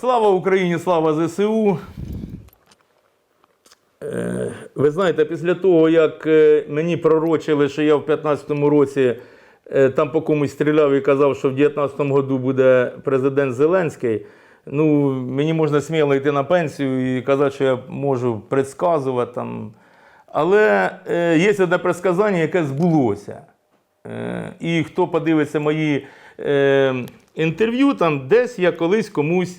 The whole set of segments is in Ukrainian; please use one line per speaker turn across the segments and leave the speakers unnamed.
Слава Україні, слава ЗСУ. Е, Ви знаєте, після того, як е, мені пророчили, що я в 15-му році е, там по комусь стріляв і казав, що в 19-му году буде президент Зеленський, ну, мені можна сміло йти на пенсію і казати, що я можу предсказувати там. Але є одне предсказання, яке збулося. І хто подивиться мої інтерв'ю, там десь я колись комусь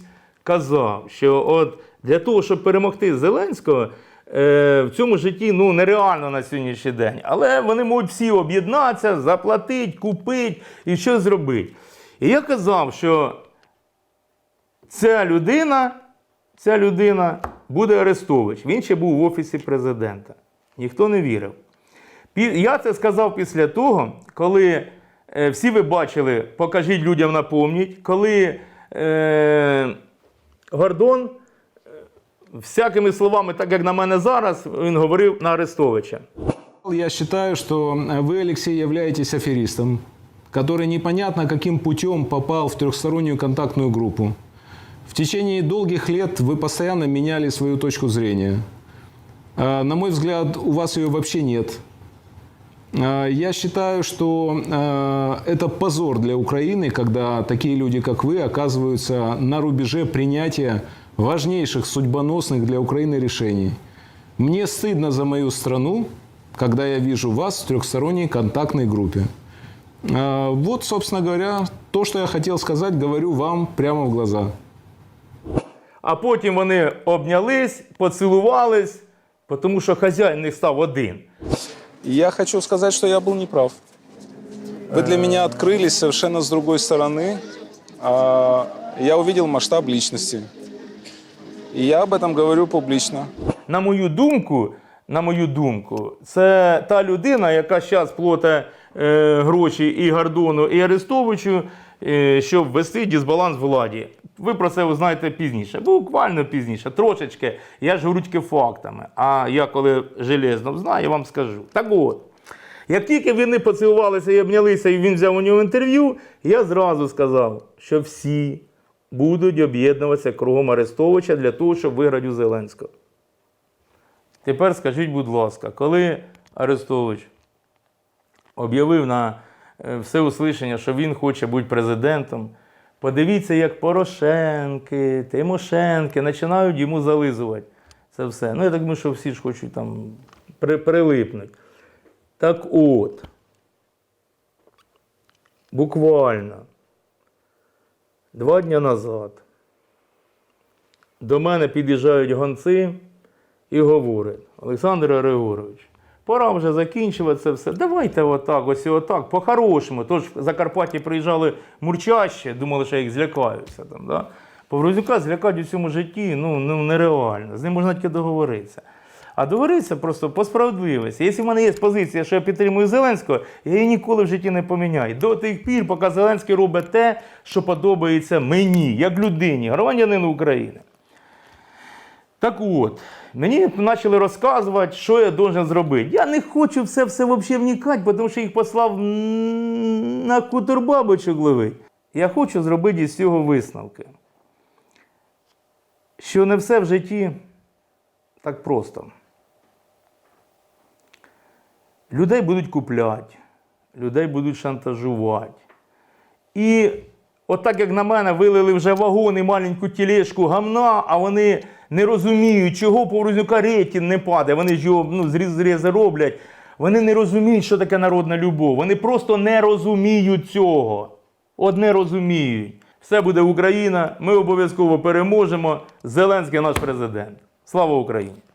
казав, що от для того, щоб перемогти Зеленського, е, в цьому житті ну, нереально на сьогоднішній день. Але вони можуть всі об'єднатися, заплатити, купити і що зробити. І я казав, що ця людина, ця людина буде Арестович. Він ще був в офісі президента. Ніхто не вірив. Я це сказав після того, коли е, всі ви бачили, покажіть людям напомніть, коли е, Гордон е, всякими словами, так як на мене зараз, він говорив на Арестовича.
Я считаю, что э, вы, Алексей, являетесь аферистом, который непонятно каким путем попал в трехстороннюю контактную группу. В течение долгих лет вы постоянно меняли свою точку зрения. Э, На мой взгляд, у вас ее вообще нет. Э, Я считаю, что э, это позор для Украины, когда такие люди, как вы, оказываются на рубеже принятия важнейших судьбоносных для Украины решений. Мне стыдно за мою страну, когда я вижу вас в трехсторонней контактной группе. Э, Вот, собственно говоря, то, что я хотел сказать, говорю вам прямо в глаза.
А потім вони обнялись, поцілувались, тому що хазяїн не став один.
Я хочу сказать, что я был неправ. Вы для меня открылись совершенно с другой стороны. А, Я увидел масштаб личности. И я об этом говорю публично.
На мою думку, на мою думку, це та людина, яка зараз плоте е, гроші і Гордону, і Арестовичу, е, щоб ввести дисбаланс в владі. Ви про це узнаєте пізніше, буквально пізніше, трошечки. Я ж говорю фактами. А я коли железно знаю, я вам скажу. Так от. Як тільки вони поцілувалися і обнялися, і він взяв у нього інтерв'ю, я зразу сказав, що всі будуть об'єднуватися кругом Арестовича для того, щоб виграти у Зеленського. Тепер скажіть, будь ласка, коли Арестович об'явив на е, всеуслишення, що він хоче бути президентом, подивіться, як Порошенки, Тимошенки починають йому зализувати це все. Ну, я так думаю, що всі ж хочуть там при, прилипнути. Так от, буквально два дні назад до мене під'їжджають гонці і говорять: Олександр Григорович, пора вже закінчувати це все. Давайте отак, ось і отак, по-хорошому. Тож в Закарпатті приїжджали мурчаще, думали, що їх злякаюся. Там, да? Поврознюка злякати у цьому житті ну, ну, нереально. З ним можна тільки договоритися. А договоритися просто по справедливості. Якщо в мене є позиція, що я підтримую Зеленського, я її ніколи в житті не поміняю. До тих пір, поки Зеленський робить те, що подобається мені, як людині, громадянину України. Так от, мені почали розказувати, що я должен зробити. Я не хочу в це все взагалі вникати, тому що їх послав на кутербабочок ловить. Я хочу зробити із цього висновки. Що не все в житті так просто. Людей будуть купляти, людей будуть шантажувати. І от так як на мене вилили вже вагон і маленьку тілешку гамна, а вони не розуміють, чого Поврознюка рейтинг не падає. Вони ж його ну, зріз зрізи роблять. Вони не розуміють, що таке народна любов. Вони просто не розуміють цього. От не розуміють. Все буде Україна, ми обов'язково переможемо. Зеленський наш президент. Слава Україні!